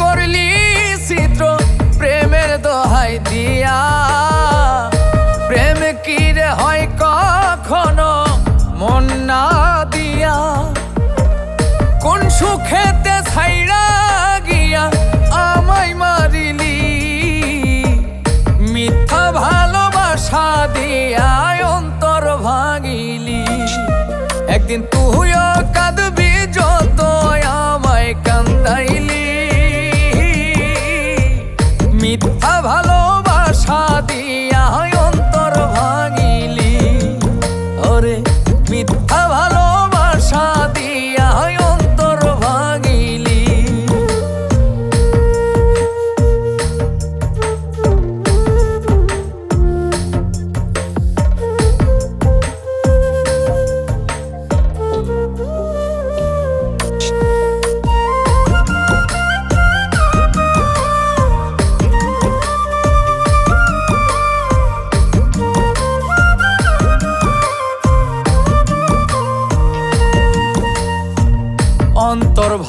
করলি চিত্র প্রেমের দোহাই দিয়া। প্রেম কি রে হয় কখনো মন না দিয়া? কোন সুখেতে ছাইরা গিয়া আমায় মারিলি? মিথ্যা ভালোবাসা দিয়া অন্তর ভাঙিলি। একদিন তুইও কাঁদবি মিথ্যা ভালোবাসা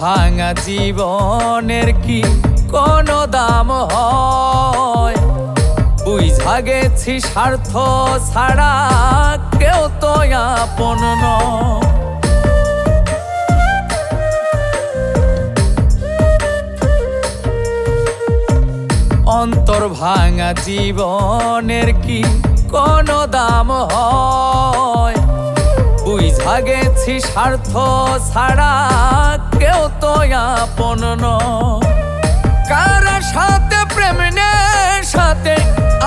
ভাঙা জীবনের কি কোনো দাম হয়? বুঝা গেছি স্বার্থ ছাড়া কেউ তো আপন নয়। অন্তর ভাঙা জীবনের কি কোনো দাম হয়? বুঝা স্বার্থ ছাড়া কেউ তো আপন। কারা সাথে প্রেম সাথে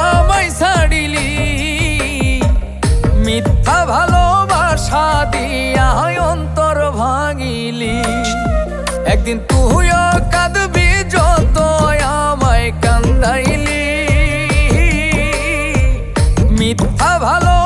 আমায় ছাড়িলি। মিথ্যা ভালোবাসা দিয়া অন্তর ভাঙিলি। একদিন তুইও কাঁদবি যত আমায় কান্দাইলি। মিথ্যা ভালোবাসা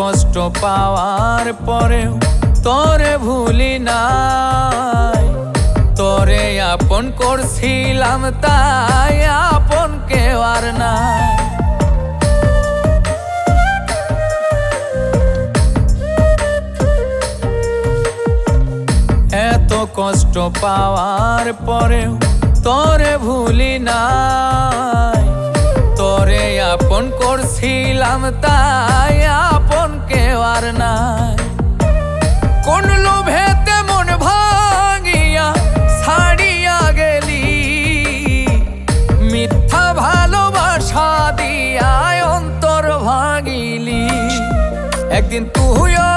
কষ্ট পাওয়ার পরেও তোরে ভুলি নাই। তোরে আপন করছিলাম, তাই আপন কেউ আর নাই। এত কষ্ট পাওয়ার পরেও তোরে ভুলি নাই। তোরে আপন করছিলাম, তাই আপন